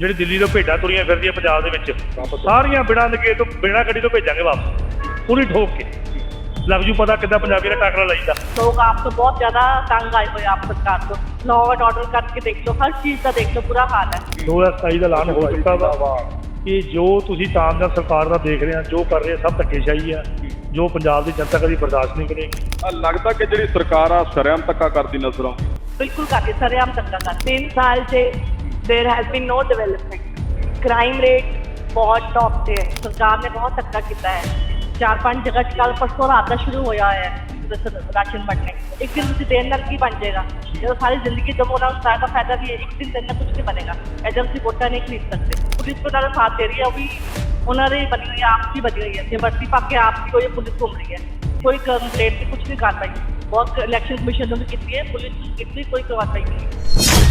ਜਿਹੜੇ ਦਿੱਲੀ ਤੋਂ ਭੇਡਾਂ ਤੁਰੀਆਂ ਫਿਰਦੀਆਂ ਪੰਜਾਬ ਦੇ ਵਿੱਚ ਸਾਰੀਆਂ ਬਿਨਾਂ ਲਗੇ ਤੋਂ ਬਿਨਾਂ ਗੱਡੀ ਤੋਂ ਭੇਜਾਂਗੇ ਵਾਪਸ। ਪੂਰੀ ਠੋਕ ਕੇ। ਲੱਗ ਜੂ ਪਤਾ ਕਿੱਦਾਂ ਪੰਜਾਬੀ ਦਾ ਟਾਕਰਾ ਲਾਈਦਾ। ਲੋਕ ਆਪ ਤੋਂ ਬਹੁਤ ਜ਼ਿਆਦਾ ਤੰਗ ਆਏ ਹੋਏ ਆਪ ਸਰਕਾਰ ਤੋਂ। ਨੋਵਟ ਆਰਡਰ ਕਰਕੇ ਦੇਖ ਲਓ ਹਰ ਚੀਜ਼ ਦਾ ਦੇਖ ਲਓ ਪੂਰਾ ਹਾਲ ਹੈ। 2027 ਦਾ ਐਲਾਨ ਹੋ ਚੁੱਕਾ ਵਾ ਕਿ ਜੋ ਤੁਸੀਂ ਤਾਮਦਾਰ ਸਰਕਾਰ ਦਾ ਦੇਖ ਰਹੇ ਆ ਜੋ ਕਰ ਰਹੇ ਸਭ ਧੱਕੇਸ਼ਾਹੀ ਆ। ਜੋ ਪੰਜਾਬ ਦੀ ਜਨਤਾ ਕਦੀ ਬਰਦਾਸ਼ਤ ਨਹੀਂ ਕਰੇਗੀ। ਲੱਗਦਾ ਕਿ ਜਿਹੜੀ ਸਰਕਾਰ ਆ ਸਰਿਆਮ ਤੱਕਾ ਕਰਦੀ ਨਜ਼ਰ। ਆ ਬਿਲਕੁਲ ਕਰਦੇ ਸਰਿਆਮ ਤੱਕਾ ਕਰਦੇ। 3 ਸਾਲ 'ਚ there has been no development crime rate बहुत टॉप से है। सरकार ने बहुत धक्का किया है। चार पाँच जगह कल परसों रात का शुरू होया है। राशन बढ़ने। एक दिन तुम देर नाल की बन जाएगा। जब सारी ज़िंदगी जब होना, उस का फ़ायदा भी है। एक दिन देर कुछ नहीं बनेगा। ऐसा वोटा नहीं खरीद सकते। पुलिस को ज़्यादा साथ दे रही है। अभी उन्होंने बनी हुई है, आपकी बनी हुई है। ज़बरदस्ती पाके आपकी कोई पुलिस घूम रही है। कोई कंप्लेंट, कुछ नहीं कार्रवाई बहुत इलेक्शन कमीशन ने भी की है पुलिस इतनी कोई कार्रवाई नहीं।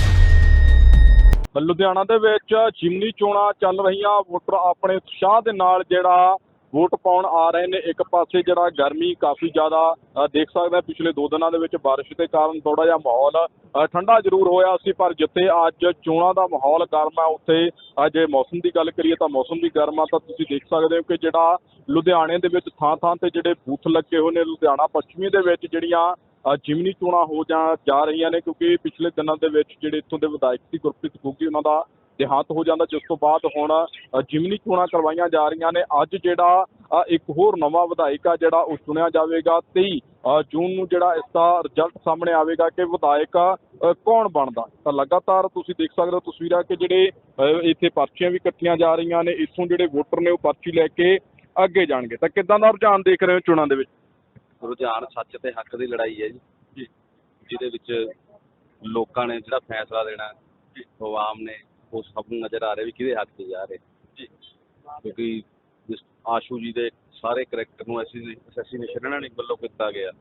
ਲੁਧਿਆਣਾ ਦੇ ਵਿੱਚ ਜਿਮਨੀ ਚੋਣਾਂ ਚੱਲ ਰਹੀਆਂ, ਵੋਟਰ ਆਪਣੇ ਉਤਸ਼ਾਹ ਦੇ ਨਾਲ ਜਿਹੜਾ ਵੋਟ ਪਾਉਣ ਆ ਰਹੇ ਨੇ, ਇੱਕ ਪਾਸੇ ਜਿਹੜਾ ਗਰਮੀ ਕਾਫੀ ਜ਼ਿਆਦਾ ਦੇਖ ਸਕਦੇ ਹਾਂ ਪਿਛਲੇ ਦੋ ਦਿਨਾਂ ਦੇ ਵਿੱਚ ਬਾਰਿਸ਼ ਦੇ ਕਾਰਨ ਥੋੜਾ ਜਿਹਾ ਮਾਹੌਲ ਠੰਡਾ ਜ਼ਰੂਰ ਹੋਇਆ ਸੀ, ਪਰ ਜਿੱਥੇ ਅੱਜ ਚੋਣਾਂ ਦਾ ਮਾਹੌਲ ਗਰਮ ਹੈ ਉੱਥੇ ਜੇ ਮੌਸਮ ਦੀ ਗੱਲ ਕਰੀਏ ਤਾਂ ਮੌਸਮ ਵੀ ਗਰਮ ਆ, ਤਾਂ ਤੁਸੀਂ ਦੇਖ ਸਕਦੇ ਹੋ ਕਿ ਜਿਹੜਾ ਲੁਧਿਆਣੇ ਦੇ ਵਿੱਚ ਥਾਂ ਥਾਂ ਤੇ ਜਿਹੜੇ ਬੂਥ ਲੱਗੇ ਹੋਏ ਨੇ, ਲੁਧਿਆਣਾ ਪੱਛਮੀ ਦੇ ਵਿੱਚ ਜਿਹੜੀਆਂ ਜਿਮਨੀ ਚੋਣਾਂ ਹੋ ਜਾ ਜਾ ਰਹੀਆਂ ਨੇ, ਕਿਉਂਕਿ ਪਿਛਲੇ ਦਿਨਾਂ ਦੇ ਵਿੱਚ ਜਿਹੜੇ ਇੱਥੋਂ ਦੇ ਵਿਧਾਇਕ ਸੀ, ਗੁਰਪ੍ਰੀਤ ਗੁੱਗੀ, ਉਹਨਾਂ ਦਾ ਦੇਹਾਂਤ ਹੋ ਜਾਂਦਾ। ਜਿਸ ਤੋਂ ਬਾਅਦ ਹੁਣ ਜਿਮਨੀ ਚੋਣਾਂ ਕਰਵਾਈਆਂ ਜਾ ਰਹੀਆਂ ਨੇ। ਅੱਜ ਜਿਹੜਾ ਇੱਕ ਹੋਰ ਨਵਾਂ ਵਿਧਾਇਕ ਆ, ਜਿਹੜਾ ਉਹ ਚੁਣਿਆ ਜਾਵੇਗਾ। 23 ਜੂਨ ਨੂੰ ਜਿਹੜਾ ਇਸ ਦਾ ਰਿਜ਼ਲਟ ਸਾਹਮਣੇ ਆਵੇਗਾ ਕਿ ਵਿਧਾਇਕ ਕੌਣ ਬਣਦਾ। ਤਾਂ ਲਗਾਤਾਰ ਤੁਸੀਂ ਦੇਖ ਸਕਦੇ ਹੋ ਤਸਵੀਰਾਂ ਕਿ ਜਿਹੜੇ ਇੱਥੇ ਪਰਚੀਆਂ ਵੀ ਕੱਟੀਆਂ ਜਾ ਰਹੀਆਂ ਨੇ। ਇੱਥੋਂ ਜਿਹੜੇ ਵੋਟਰ ਨੇ ਉਹ ਪਰਚੀ ਲੈ ਕੇ ਅੱਗੇ ਜਾਣਗੇ। ਤਾਂ ਕਿੱਦਾਂ ਦਾ ਰੁਝਾਨ ਦੇਖ ਰਹੇ ਹੋ ਚੋਣਾਂ ਦੇ ਵਿੱਚ? ਰੁਝਾਨ ਸੱਚ ਤੇ ਹੱਕ ਦੀ ਲੜਾਈ ਹੈ ਜੀ। ਜਿਹਦੇ ਵਿੱਚ ਲੋਕਾਂ ਨੇ ਜਿਹੜਾ ਫੈਸਲਾ ਦੇਣਾ ਆਵਾਮ ਨੇ, ਉਹ ਸਭ ਨੂੰ ਨਜ਼ਰ ਆ ਰਿਹਾ ਵੀ ਕਿਹਦੇ ਹੱਕ 'ਚ ਜਾ ਰਹੇ। ਜੀ ਕਿਉਂਕਿ ਜਿਸ ਆਸ਼ੂ ਜੀ ਦੇ ਸਾਰੇ ਕਰੈਕਟਰ ਨੂੰ ਅਸੈਸੀਨੇਸ਼ਨ ਇਹਨਾਂ ਨੇ ਵੱਲੋਂ ਕੀਤਾ ਗਿਆ।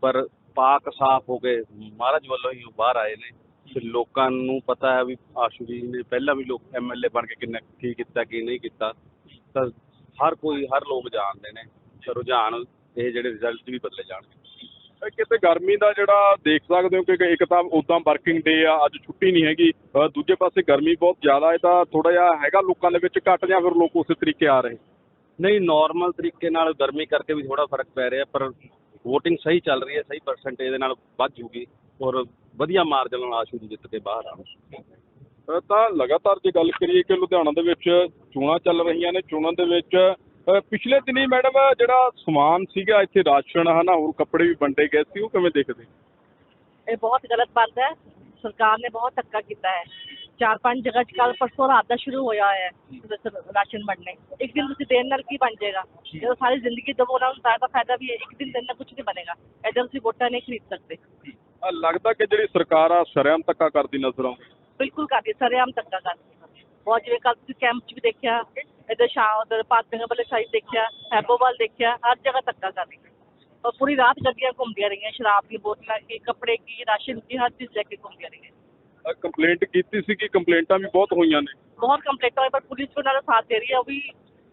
ਪਰ ਪਾਕ ਸਾਫ਼ ਹੋ ਕੇ ਮਹਾਰਾਜ ਵੱਲੋਂ ਹੀ ਉਹ ਬਾਹਰ ਆਏ ਨੇ। ਤੇ ਲੋਕਾਂ ਨੂੰ ਪਤਾ ਹੈ ਵੀ ਆਸ਼ੂ ਜੀ ਨੇ ਪਹਿਲਾਂ ਵੀ ਲੋਕ ਐਮਐਲਏ ਬਣ ਕੇ ਕਿੰਨਾ ਕੀ ਕੀਤਾ, ਕੀ ਨਹੀਂ ਕੀਤਾ। ਤਾਂ ਹਰ ਕੋਈ, ਹਰ ਲੋਕ ਜਾਣਦੇ ਨੇ। ਰੁਝਾਨ ਇਹ ਜਿਹੜੇ ਰਿਜ਼ਲਟ ਵੀ ਬਦਲੇ ਜਾਣਗੇ। ਕਿਤੇ ਗਰਮੀ ਦਾ ਜਿਹੜਾ ਦੇਖ ਸਕਦੇ ਹੋ ਕਿ ਇੱਕ ਤਾਂ ਉਦਾਂ ਵਰਕਿੰਗ ਡੇ ਆ ਅੱਜ ਛੁੱਟੀ ਨਹੀਂ ਹੈਗੀ। ਦੂਜੇ ਪਾਸੇ ਗਰਮੀ ਬਹੁਤ ਜ਼ਿਆਦਾ ਹੈ ਤਾਂ ਥੋੜਾ ਜਿਹਾ ਹੈਗਾ ਲੋਕਾਂ ਦੇ ਵਿੱਚ ਘੱਟ ਜਾਂ ਫਿਰ ਲੋਕ ਉਸੇ ਤਰੀਕੇ ਆ ਰਹੇ ਨਹੀਂ ਨਾਰਮਲ ਤਰੀਕੇ ਨਾਲ ਗਰਮੀ ਕਰਕੇ ਵੀ ਥੋੜਾ ਫ਼ਰਕ ਪੈ ਰਿਹਾ ਪਰ VOTING ਸਹੀ ਚੱਲ ਰਹੀ ਹੈ ਸਹੀ ਪਰਸੈਂਟੇਜ ਦੇ ਨਾਲ ਵੱਧ ਜੂਗੀ ਔਰ ਵਧੀਆ ਮਾਰਜਨ ਨਾਲ ਆਸ਼ੂ ਜੀ ਜਿੱਤ ਕੇ ਬਾਹਰ ਆਉਣ। ਅ, ਤਾਂ ਲਗਾਤਾਰ ਜੇ ਗੱਲ ਕਰੀਏ ਕਿ ਲੁਧਿਆਣਾ ਦੇ ਵਿੱਚ ਚੋਣਾਂ ਚੱਲ ਰਹੀਆਂ ਨੇ ਚੋਣਾਂ ਦੇ ਵਿੱਚ ਪਿਛਲੇ ਦਿਨੀ ਮੈਡਮ ਜਿਹੜਾ ਸਮਾਨ ਸੀਗਾ ਇੱਥੇ ਰਾਸ਼ਨ ਹਨਾ ਹੋਰ ਕੱਪੜੇ ਵੀ ਵੰਡੇ ਗਏ ਸੀ ਉਹ ਕਿਵੇਂ ਦੇਖਦੇ? ਇਹ ਬਹੁਤ ਗਲਤ ਬਾਤ ਹੈ। ਸਰਕਾਰ ਨੇ ਬਹੁਤ ਧੱਕਾ ਕੀਤਾ ਹੈ। ਚਾਰ ਪੰਜ ਜਗ੍ਹਾ ਚ ਕੱਲ ਪਰਸੋਂ ਰਾਤ ਦਾ ਸ਼ੁਰੂ ਹੋਇਆ ਹੈ ਰਾਸ਼ਨ ਬਣਨੇ ਇੱਕ ਦਿਨ ਤੁਸੀਂ ਦੇਣ ਨਾਲ ਕੀ ਬਣ ਜਾਏਗਾ? ਜਦੋਂ ਸਾਰੀ ਜ਼ਿੰਦਗੀ ਦਮੋ ਨਾਲ ਸਾਰਾ ਦਾ ਫਾਇਦਾ ਵੀ ਹੈ। ਇੱਕ ਦਿਨ ਦੇਣ ਨਾਲ ਕੁਝ ਨਹੀਂ ਬਣੇਗਾ। ਐਦਾਂ ਤੁਸੀਂ ਵੋਟਾਂ ਨਹੀਂ ਖਰੀਦ ਸਕਦੇ। ਲੱਗਦਾ ਕਿ ਜਿਹੜੀ ਸਰਕਾਰ ਆ ਸ਼ਰਮ ਧੱਕਾ ਕਰਦੀ ਨਜ਼ਰ ਆਉਂਦੀ। ਬਿਲਕੁਲ ਕਰਦੀ ਹੈ, ਸਰੇਆਮ ਧੱਕਾ ਕਰਦੀ ਬਹੁਤ ਜਿਵੇਂ ਕੱਲ ਤੁਸੀਂ ਕੈਂਪ ਚ ਵੀ ਦੇਖਿਆ ਇੱਧਰ ਸ਼ਾਹ ਉਧਰ ਪਾਤਿੰਗ ਵਾਲੇ ਸਾਈਡ ਦੇਖਿਆ ਹੈਬੋਵਾਲ ਦੇਖਿਆ ਹਰ ਜਗ੍ਹਾ ਧੱਕਾ ਕਰ ਰਹੀ ਹੈ ਔਰ ਪੂਰੀ ਰਾਤ ਗੱਡੀਆਂ ਘੁੰਮਦੀਆਂ ਰਹੀਆਂ ਸ਼ਰਾਬ ਦੀ ਬੋਤਲਾਂ ਕੀ ਕੱਪੜੇ ਕੀ ਰਾਸ਼ਨ ਕੀ ਹਰ ਚੀਜ਼ ਲੈ ਕੇ ਘੁੰਮਦੀਆਂ ਰਹੀਆਂ ਕੰਪਲੇਂਟ ਕੀਤੀ ਸੀ ਕਿ ਕੰਪਲੇਂਟਾਂ ਵੀ ਬਹੁਤ ਹੋਈਆਂ ਨੇ ਬਹੁਤ ਕੰਪਲੇਂਟਾਂ ਹੋਈ ਪਰ ਪੁਲਿਸ ਵੀ ਉਹਨਾਂ ਦਾ ਸਾਥ ਦੇ ਰਹੀ ਹੈ ਉਹ ਵੀ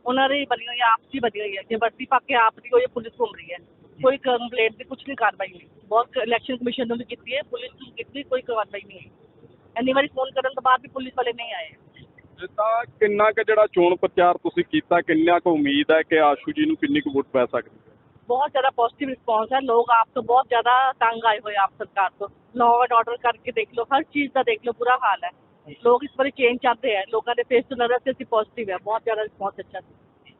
ਉਹਨਾਂ ਦੀ ਬਣੀ ਹੋਈ ਹੈ, ਆਪ ਦੀ ਬਣੀ ਹੋਈ ਹੈ ਜੇ ਵਰਦੀ ਪਾ ਕੇ ਆਪ ਦੀ ਕੋਈ ਪੁਲਿਸ ਘੁੰਮ ਰਹੀ ਹੈ ਕੋਈ ਕੰਪਲੇਂਟ ਦੀ ਕੁਝ ਨਹੀਂ ਕਾਰਵਾਈ ਹੋਈ ਬਹੁਤ ਇਲੈਕਸ਼ਨ ਕਮਿਸ਼ਨ ਨੂੰ ਵੀ ਕੀਤੀ ਹੈ ਪੁਲਿਸ ਨੂੰ ਕੀਤੀ ਕੋਈ ਕਾਰਵਾਈ ਨਹੀਂ ਹੋਈ ਇੰਨੀ ਵਾਰੀ ਫੋਨ ਕਰਨ ਤੋਂ ਬਾਅਦ ਵੀ ਪੁਲਿਸ ਵਾਲੇ ਨਹੀਂ ਆਏ ਇਹ ਤਾਂ ਕਿੰਨਾ ਕੁ ਜਿਹੜਾ ਚੋਣ ਪ੍ਰਚਾਰ ਤੁਸੀਂ ਕੀਤਾ ਕਿੰਨਾ ਕੁ ਉਮੀਦ ਹੈ ਕਿ ਆਸ਼ੂ ਜੀ ਨੂੰ ਕਿੰਨੀ ਕੁ ਵੋਟ ਪੈ ਸਕਦੀ ਹੈ बहुत ज्यादा पॉजिटिव रिस्पांस है लोग आप तो बहुत ज्यादा तंग आए हुए हैं आप सरकार को लॉ एंड ऑर्डर करके देख लो हर चीज का देख लो बुरा हाल है लोग इस बार चेंज चाहते हैं लोगों के फेस तो नजर से ਅਸੀਂ पॉजिटिव है बहुत ज्यादा रिस्पांस अच्छा ਸੀ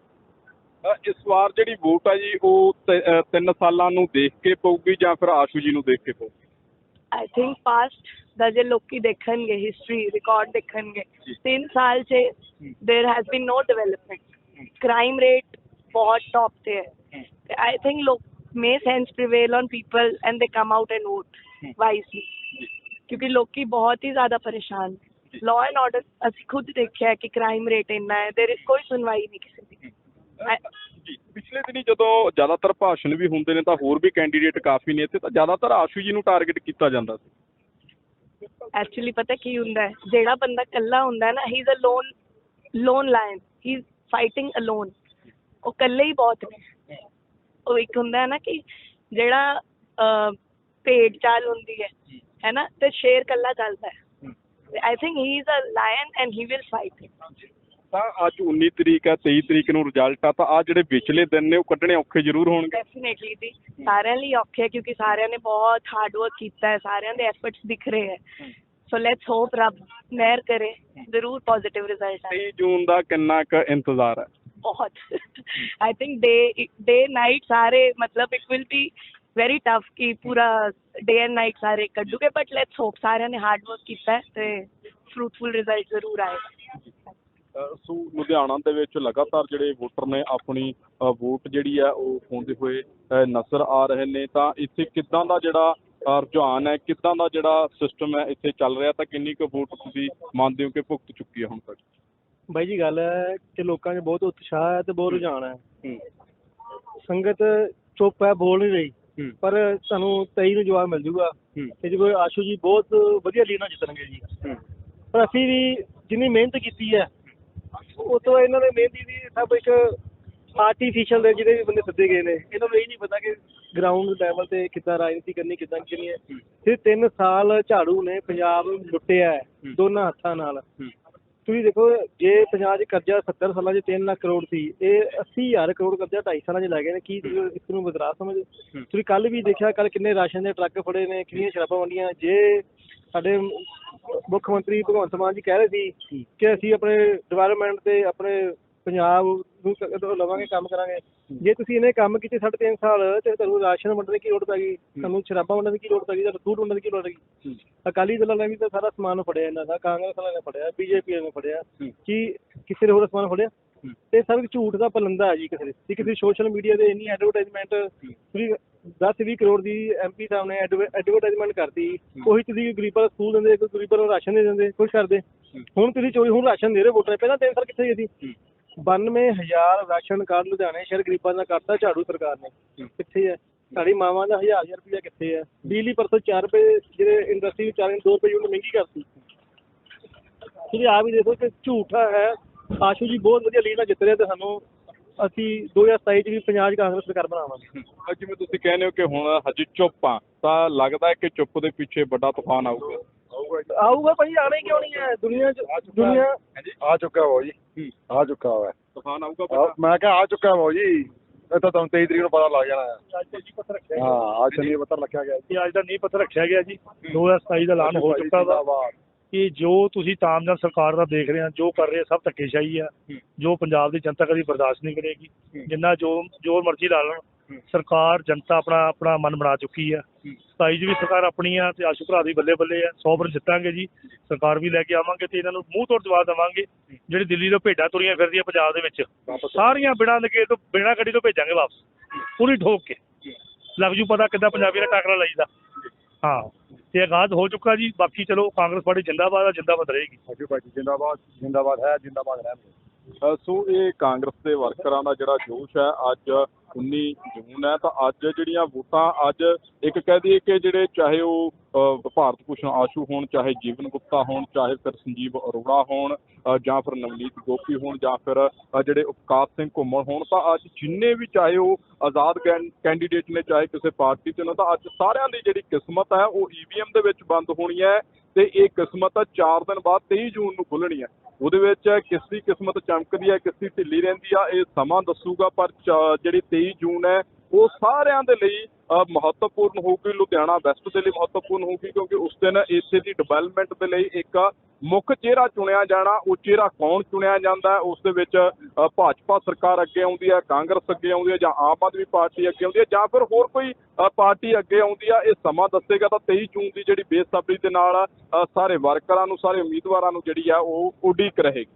ਅ, ਇਸ ਵਾਰ ਜਿਹੜੀ ਵੋਟ ਹੈ ਜੀ ਉਹ ਤ- ਅ, ਤਿੰਨ ਸਾਲਾਂ ਨੂੰ ਦੇਖ ਕੇ ਪਊਗੀ ਜਾਂ ਫਿਰ ਆਸ਼ੂ ਜੀ ਨੂੰ ਦੇਖ ਕੇ ਪਊਗੀ आई थिंक पास्ट दर्जन लोग की देखेंगे हिस्ट्री रिकॉर्ड देखेंगे तीन साल से there has been no development crime rate बहुत टॉप पे आई थिंक लोग may sense prevail on people and they come out and vote wisely क्योंकि लोग की बहुत ही ज़्यादा परेशान। है लॉ एंड ऑर्डर असि खुद देखा है कि क्राइम रेट इतना है। देर कोई सुनवाई नहीं किसी की। हम्म। ਪਿਛਲੇ ਦਿਨੀ ਜਦੋਂ ਜ਼ਿਆਦਾਤਰ ਭਾਸ਼ਣ ਵੀ ਹੁੰਦੇ ਨੇ ਤਾਂ ਹੋਰ ਵੀ ਕੈਂਡੀਡੇਟ ਕਾਫੀ ਨੇ ਇੱਥੇ ਤਾਂ ਜ਼ਿਆਦਾਤਰ ਆਸ਼ੂ ਜੀ ਨੂੰ ਟਾਰਗੇਟ ਕੀਤਾ ਜਾਂਦਾ ਸੀ। ਐਕਚੁਅਲੀ ਪਤਾ ਕੀ ਹੁੰਦਾ ਹੈ ਜਿਹੜਾ ਬੰਦਾ ਇਕੱਲਾ ਹੁੰਦਾ ਹੈ ਨਾ ਹੀ is a lone lone lion he is fighting alone ਉਹ ਇਕੱਲੇ ਹੀ ਬਹੁਤ ਨੇ। ਉਹ ਇੱਕ ਹੁੰਦਾ ਹੈ ਨਾ ਕਿ ਜਿਹੜਾ ਭੇਡ ਚਾਲ ਹੁੰਦੀ ਹੈ ਹੈ ਨਾ ਤੇ ਸ਼ੇਰ ਇਕੱਲਾ ਚੱਲਦਾ ਹੈ। think he is a lion and he will fight it. ਤਾਂ ਅੱਜ 19 ਤਰੀਕ ਹੈ 23 ਤਰੀਕ ਨੂੰ ਰਿਜ਼ਲਟ ਆ ਤਾਂ ਆ ਜਿਹੜੇ ਵਿਚਲੇ ਦਿਨ ਨੇ ਉਹ ਕੱਢਣੇ ਔਖੇ ਜ਼ਰੂਰ ਹੋਣਗੇ। ਡੈਫੀਨੇਟਲੀ ਜੀ। ਸਾਰਿਆਂ ਲਈ ਔਖੇ ਹੈ ਕਿਉਂਕਿ ਸਾਰਿਆਂ ਨੇ ਬਹੁਤ ਹਾਰਡ ਵਰਕ ਕੀਤਾ ਹੈ ਸਾਰਿਆਂ ਦੇ ਐਫਰਟਸ ਦਿਖ ਰਹੇ ਹੈ। ਸੋ ਲੈਟਸ ਹੋਪ ਰੱਬ ਮਿਹਰ ਕਰੇ ਜ਼ਰੂਰ ਪੋਜ਼ਿਟਿਵ ਰਿਜ਼ਲਟ ਆਏ। 23 ਜੂਨ ਦਾ ਕਿੰਨਾ ਕੁ ਇੰਤਜ਼ਾਰ ਹੈ? ਬਹੁਤ। I think day day night ਸਾਰੇ ਮਤਲਬ it will be very tough ਕਿ ਪੂਰਾ ਡੇ ਐਂਡ ਨਾਈਟ ਸਾਰੇ ਕੱਢੂਗੇ ਬਟ ਲੈਟਸ ਹੋਪ ਸਾਰਿਆਂ ਨੇ ਹਾਰਡ ਵਰਕ ਕੀਤਾ ਹੈ ਤੇ ਫਰੂਟਫੁਲ ਰਿਜ਼ਲਟ ਜ਼ਰੂਰ ਆਏਗਾ। ਸੋ ਲੁਧਿਆਣਾ ਦੇ ਵਿੱਚ ਲਗਾਤਾਰ ਜਿਹੜੇ ਵੋਟਰ ਨੇ ਆਪਣੀ ਵੋਟ ਜਿਹੜੀ ਹੈ ਉਹ ਪਾਉਂਦੇ ਹੋਏ ਨਜ਼ਰ ਆ ਰਹੇ ਨੇ। ਤਾਂ ਇੱਥੇ ਕਿੱਦਾਂ ਦਾ ਜਿਹੜਾ ਰੁਝਾਨ ਹੈ ਕਿੱਦਾਂ ਦਾ ਜਿਹੜਾ ਸਿਸਟਮ ਹੈ ਇੱਥੇ ਚੱਲ ਰਿਹਾ ਤਾਂ ਕਿੰਨੀ ਕੁ ਵੋਟ ਤੁਸੀਂ ਮੰਨਦੇ ਹੋ ਕਿ ਭੁਗਤ ਚੁੱਕੀ ਹੈ ਹੁਣ ਤੱਕ? ਬਾਈ ਜੀ ਗੱਲ ਹੈ ਕਿ ਲੋਕਾਂ 'ਚ ਬਹੁਤ ਉਤਸ਼ਾਹ ਹੈ ਤੇ ਬਹੁਤ ਰੁਝਾਨ ਹੈ। ਸੰਗਤ ਚੁੱਪ ਹੈ ਬੋਲ ਨਹੀਂ ਰਹੀ। ਪਰ ਤੁਹਾਨੂੰ 23 ਨੂੰ ਜਵਾਬ ਮਿਲ ਜੂਗਾ। ਕਿ ਜੀ ਕੋਈ ਆਸ਼ੂ ਜੀ ਬਹੁਤ ਵਧੀਆ ਲੀਡ ਨਾਲ ਜਿੱਤਣਗੇ ਜੀ। ਪਰ ਅਸੀਂ ਵੀ ਜਿੰਨੀ ਮਿਹਨਤ ਕੀਤੀ ਹੈ ਉਹ ਤੋਂ ਇਹਨਾਂ ਨੇ ਮਿਹਨਤੀ ਦੀ ਸਭ ਇੱਕ ਆਰਟੀਫੀਸ਼ੀਅਲ ਦੇ ਜਿਹੜੇ ਵੀ ਬੰਦੇ ਸੱਦੇ ਗਏ ਨੇ। ਇਹਨਾਂ ਨੂੰ ਇਹ ਨਹੀਂ ਪਤਾ ਕਿ ਗਰਾਊਂਡ ਲੈਵਲ ਤੇ ਕਿੱਦਾਂ ਰਾਜਨੀਤੀ ਕਰਨੀ ਕਿੱਦਾਂ ਕਰਨੀ ਹੈ। ਫਿਰ 3 ਸਾਲ ਝਾੜੂ ਨੇ ਪੰਜਾਬ ਨੂੰ ਲੁੱਟਿਆ ਹੈ ਦੋਨਾਂ ਹੱਥਾਂ ਨਾਲ। ਤੁਸੀਂ ਦੇਖੋ ਜੇ ਪੰਜਾਬ 'ਚ ਕਰਜ਼ਾ 70 ਸਾਲਾਂ 'ਚ 3 ਲੱਖ ਕਰੋੜ ਸੀ ਇਹ 80000 ਕਰੋੜ ਕਰਜ਼ਾ 2.5 ਸਾਲਾਂ 'ਚ ਲੈ ਗਏ ਨੇ। ਕੀ ਇਸ ਨੂੰ ਬਦਰਾ ਸਮਝ ਤੁਸੀਂ ਕੱਲ ਵੀ ਦੇਖਿਆ ਕੱਲ ਕਿੰਨੇ ਰਾਸ਼ਨ ਦੇ ਟਰੱਕ ਫੜੇ ਨੇ ਕਿੰਨੀਆਂ ਸ਼ਰਾਬਾਂ ਵੰਡੀਆਂ ਜੇ ਸਾਡੇ ਮੁੱਖ ਮੰਤਰੀ ਭਗਵੰਤ ਮਾਨ ਜੀ ਕਹਿ ਰਹੇ ਸੀ ਕਿ ਅਸੀਂ ਆਪਣੇ ਡਿਵੈਲਪਮੈਂਟ ਤੇ ਆਪਣੇ ਪੰਜਾਬ ਨੂੰ ਕ- ਲਵਾਂਗੇ ਕੰਮ ਕਰਾਂਗੇ। ਜੇ ਤੁਸੀਂ ਇਹਨੇ ਕੰਮ ਕੀਤੇ ਸਾਢੇ ਤਿੰਨ ਸਾਲ ਤੇ ਤੁਹਾਨੂੰ ਰਾਸ਼ਨ ਵੰਡਣ ਦੀ ਕੀ ਲੋੜ ਪੈ ਗਈ? ਤੁਹਾਨੂੰ ਸ਼ਰਾਬਾਂ ਵੰਡਣ ਦੀ ਕੀ ਲੋੜ ਪੈ ਗਈ? ਤੁਹਾਨੂੰ ਫੂਡ ਵੰਡਣ ਦੀ ਕੀ ਲੋੜ ਪੈ ਗਈ? ਅਕਾਲੀ ਦਲ ਨੇ ਵੀ ਤਾਂ ਸਾਰਾ ਸਮਾਨ ਫੜਿਆ ਇਹਨਾਂ ਦਾ ਕਾਂਗਰਸ ਵਾਲਿਆਂ ਨੇ ਫੜਿਆ ਬੀਜੇਪੀ ਨੇ ਫੜਿਆ। ਕੀ ਕਿਸੇ ਨੇ ਹੋਰ ਸਮਾਨ ਫੜਿਆ? ਤੇ ਸਭ ਝੂਠ ਦਾ ਪਲੰਦਾ ਹੈ ਜੀ ਕਿਸੇ ਦੇ। ਜੇ ਕਿਸੇ ਸੋਸ਼ਲ ਮੀਡੀਆ ਦੇ ਇੰਨੀ ਐਡਵਰਟਾਈਜ਼ਮੈਂਟ ਤੁਸੀਂ 10 20 ਕਰੋੜ ਦੀ ਐਮਪੀ ਸਾਹਿਬ ਨੇ ਐਡਵਰਟਾਈਜ਼ਮੈਂਟ ਕਰਤੀ। ਉਹੀ ਤੁਸੀਂ ਗਰੀਬਾਂ ਦਾ ਸਕੂਲ ਦਿੰਦੇ ਕੋਈ ਗਰੀਬਾਂ ਨੂੰ ਰਾਸ਼ਨ ਦੇ ਦਿੰਦੇ ਕੁਛ ਕਰਦੇ। ਹੁਣ ਤੁਸੀਂ ਚੋਰੀ ਹੁਣ ਰਾਸ਼ਨ ਦੇ ਰਹੇ ਵੋਟਰਾਂ ਨੂੰ। ਪਹਿਲਾਂ ਤਿੰਨ ਸਾਲ ਕਿੱਥੇ ਗਏ ਸੀ? 92000 ਰਾਸ਼ਨ ਕਾਰਡ ਲੁਧਿਆਣੇ ਸ਼ਹਿਰ ਗਰੀਬਾਂ ਦਾ ਕਰਤਾ ਝਾੜੂ ਸਰਕਾਰ ਨੇ। ਕਿੱਥੇ ਹੈ? ਸਾਡੀ ਮਾਵਾਂ ਦਾ 1000 1000 ਰੁਪਇਆ ਕਿੱਥੇ ਹੈ? ਬਿਜਲੀ ਪਰਸੋਂ 4 ਰੁਪਏ ਜਿਹੜੇ ਇੰਡਸਟਰੀ ਵਿੱਚ 4 2 ਰੁਪਏ ਯੂਨਿਟ ਮਹਿੰਗੀ ਕਰਤੀ। ਤੁਸੀਂ ਆਪ ਹੀ ਦੇਖੋ ਕਿ ਝੂਠਾ ਹੈ। ਆਸ਼ੂ ਜੀ ਬਹੁਤ ਵਧੀਆ ਲੀਡ ਨਾਲ ਜਿੱਤ ਰਹੇ ਤੇ ਸਾਨੂੰ ਅਸੀਂ 2027 ਚ ਵੀ ਪੰਜਾਬ 'ਚ ਕਾਂਗਰਸ ਸਰਕਾਰ ਬਣਾਵਾਂਗੇ। ਅੱਜ ਜਿਵੇਂ ਤੁਸੀਂ ਕਹਿੰਦੇ ਹੋ ਕਿ ਹੁਣ ਹਜੇ ਚੁੱਪ ਆ ਤਾਂ ਲੱਗਦਾ ਹੈ ਕਿ ਚੁੱਪ ਦੇ ਪਿੱਛੇ ਵੱਡਾ ਤੂਫਾਨ ਆਊਗਾ। ਆਊਗਾ ਭਾਈ ਆਣਾ ਹੀ ਕਿਉਂ ਨਹੀਂ ਹੈ? ਦੁਨੀਆ 'ਚ ਦੁਨੀਆ ਆ ਚੁੱਕਾ ਵਾ ਜੀ। ਆ ਚੁੱਕਾ ਵਾ ਤੂਫਾਨ ਆਊਗਾ ਆ, ਮੈਂ ਕਿਹਾ ਆ ਚੁੱਕਾ ਵਾ ਜੀ। ਇਹ ਤਾਂ ਤੁਹਾਨੂੰ 23 ਤਰੀਕ ਨੂੰ ਪਤਾ ਲੱਗ ਜਾਣਾ ਹੈ। ਅੱਜ ਜੀ ਪੱਤਰ ਰੱਖਿਆ ਹਾਂ ਅੱਜ ਚੰਗੀ ਪੱਤਰ ਰੱਖਿਆ ਗਿਆ ਜੀ। ਇਹ ਅੱਜ ਦਾ ਨੀਂਹ ਪੱਥਰ ਰੱਖਿਆ ਗਿਆ ਜੀ। 2027 ਦਾ ਐਲਾਨ ਹੋ ਚੁੱਕਾ ਵਾ। ਕਿ ਜੋ ਤੁਸੀਂ ਤਾਮਜਾਨ ਸਰਕਾਰ ਦਾ ਦੇਖ ਰਹੇ ਆ ਜੋ ਕਰ ਰਹੇ ਆ ਸਭ ਧੱਕੇਸ਼ਾਹੀ ਆ। ਜੋ ਪੰਜਾਬ ਦੀ ਜਨਤਾ ਕਦੀ ਬਰਦਾਸ਼ਤ ਨਹੀਂ ਕਰੇਗੀ। ਜਿੰਨਾ ਜੋ ਜੋ ਮਰਜ਼ੀ ਲਾ ਲੈਣ ਸਰਕਾਰ ਜਨਤਾ ਆਪਣਾ ਆਪਣਾ ਮਨ ਬਣਾ ਚੁੱਕੀ ਆ। 27 ਚ ਵੀ ਸਰਕਾਰ ਆਪਣੀ ਆ ਤੇ ਆਸ਼ੂ ਭਰਾ ਦੀ ਬੱਲੇ ਬੱਲੇ ਆ 100% ਜਿੱਤਾਂਗੇ ਜੀ। ਸਰਕਾਰ ਵੀ ਲੈ ਕੇ ਆਵਾਂਗੇ ਤੇ ਇਹਨਾਂ ਨੂੰ ਮੂੰਹ ਤੋੜ ਜਵਾਬ ਦੇਵਾਂਗੇ। ਜਿਹੜੀ ਦਿੱਲੀ ਤੋਂ ਭੇਡਾਂ ਤੁਰੀਆਂ ਫਿਰਦੀਆਂ ਪੰਜਾਬ ਦੇ ਵਿੱਚ ਸਾਰੀਆਂ ਬਿਨਾਂ ਨਗੇ ਤੋਂ ਬਿਨਾਂ ਗੱਡੀ ਤੋਂ ਭੇਜਾਂਗੇ ਵਾਪਸ। ਪੂਰੀ ਠੋਕ ਕੇ। ਲੱਗ ਜੂ ਪਤਾ ਕਿੱਦਾਂ ਪੰਜਾਬੀ ਦਾ ਟਾਕਰਾ ਲਈਦਾ। ਹਾਂ। ਤੇ ਆਗਾਜ਼ ਹੋ ਚੁੱਕਾ ਜੀ। ਬਾਕੀ ਚਲੋ ਕਾਂਗਰਸ ਪਾਰਟੀ ਜਿੰਦਾਬਾਦ ਆ ਜਿੰਦਾਬਾਦ ਰਹੇਗੀ। ਆਜੋ ਭਾਈ ਜਿੰਦਾਬਾਦ ਜਿੰਦਾਬਾਦ ਹੈ ਜਿੰਦਾਬਾਦ ਰਹਿਣਗੇ। ਅ, ਸੋ ਇਹ ਕਾਂਗਰਸ ਦੇ ਵਰਕਰਾਂ ਦਾ ਜਿਹੜਾ ਜੋਸ਼ ਹੈ ਅੱਜ 19 ਜੂਨ ਹੈ ਤਾਂ ਅੱਜ ਜਿਹੜੀਆਂ ਵੋਟਾਂ, ਅੱਜ ਇੱਕ ਕਹਿ ਦਈਏ ਕਿ ਜਿਹੜੇ ਚਾਹੇ ਉਹ ਭਾਰਤ ਭੂਸ਼ਣ ਆਸ਼ੂ ਹੋਣ, ਚਾਹੇ ਜੀਵਨ ਗੁਪਤਾ ਹੋਣ, ਚਾਹੇ ਫਿਰ ਸੰਜੀਵ ਅਰੋੜਾ ਹੋਣ ਜਾਂ ਫਿਰ ਨਵਨੀਤ ਗੋਪੀ ਹੋਣ, ਜਾਂ ਫਿਰ ਜਿਹੜੇ ਉਪਕਾਰ ਸਿੰਘ ਘੁੰਮਣ ਹੋਣ, ਤਾਂ ਅੱਜ ਜਿੰਨੇ ਵੀ ਚਾਹੇ ਉਹ ਆਜ਼ਾਦ ਕੈਂ- ਕੈਂਡੀਡੇਟ ਨੇ, ਚਾਹੇ ਕਿਸੇ ਪਾਰਟੀ ਤੇ ਨੇ, ਤਾਂ ਅੱਜ ਸਾਰਿਆਂ ਦੀ ਜਿਹੜੀ ਕਿਸਮਤ ਹੈ, ਉਹ ਈਵੀਐਮ ਦੇ ਵਿੱਚ ਬੰਦ ਹੋਣੀ ਹੈ। ਤੇ ਇਹ ਕਿਸਮਤ 4 ਦਿਨ ਬਾਅਦ 23 ਜੂਨ ਨੂੰ ਖੁੱਲਣੀ ਹੈ ਉਹਦੇ ਵਿੱਚ ਕਿਸ ਦੀ ਕਿਸਮਤ ਚਮਕਦੀ ਹੈ ਕਿਸ ਦੀ ਢਿੱਲੀ ਰਹਿੰਦੀ ਆ, ਇਹ ਸਮਾਂ ਦੱਸੂਗਾ, ਪਰ ਚ- ਜਿਹੜੀ 23 ਜੂਨ ਹੈ, ਉਹ ਸਾਰਿਆਂ ਦੇ ਲਈ ਮਹੱਤਵਪੂਰਨ ਹੋਊਗੀ, ਲੁਧਿਆਣਾ ਵੈਸਟ ਦੇ ਲਈ ਮਹੱਤਵਪੂਰਨ ਹੋਊਗੀ, ਕਿਉਂਕਿ ਉਸ ਦਿਨ ਇੱਥੇ ਦੀ ਡਿਵੈਲਪਮੈਂਟ ਦੇ ਲਈ ਇੱਕ ਮੁੱਖ ਚਿਹਰਾ ਚੁਣਿਆ ਜਾਣਾ, ਉਹ ਚਿਹਰਾ ਕੌਣ ਚੁਣਿਆ ਜਾਂਦਾ ਉਸ ਦੇ ਵਿੱਚ ਭਾਜਪਾ ਸਰਕਾਰ ਅੱਗੇ ਆਉਂਦੀ ਹੈ, ਕਾਂਗਰਸ ਅੱਗੇ ਆਉਂਦੀ ਹੈ, ਜਾਂ ਆਮ ਆਦਮੀ ਪਾਰਟੀ ਅੱਗੇ ਆਉਂਦੀ ਹੈ, ਜਾਂ ਫਿਰ ਹੋਰ ਕੋਈ ਪਾਰਟੀ ਅੱਗੇ ਆਉਂਦੀ ਆ ਇਹ ਸਮਾਂ ਦੱਸੇਗਾ ਤਾਂ 23 ਜੂਨ ਦੀ ਜਿਹੜੀ ਬੇਸਬਰੀ ਦੇ ਨਾਲ ਸਾਰੇ ਵਰਕਰਾਂ ਨੂੰ, ਸਾਰੇ ਉਮੀਦਵਾਰਾਂ ਨੂੰ ਜਿਹੜੀ ਆ, ਉਹ ਉਡੀਕ ਰਹੇਗੀ।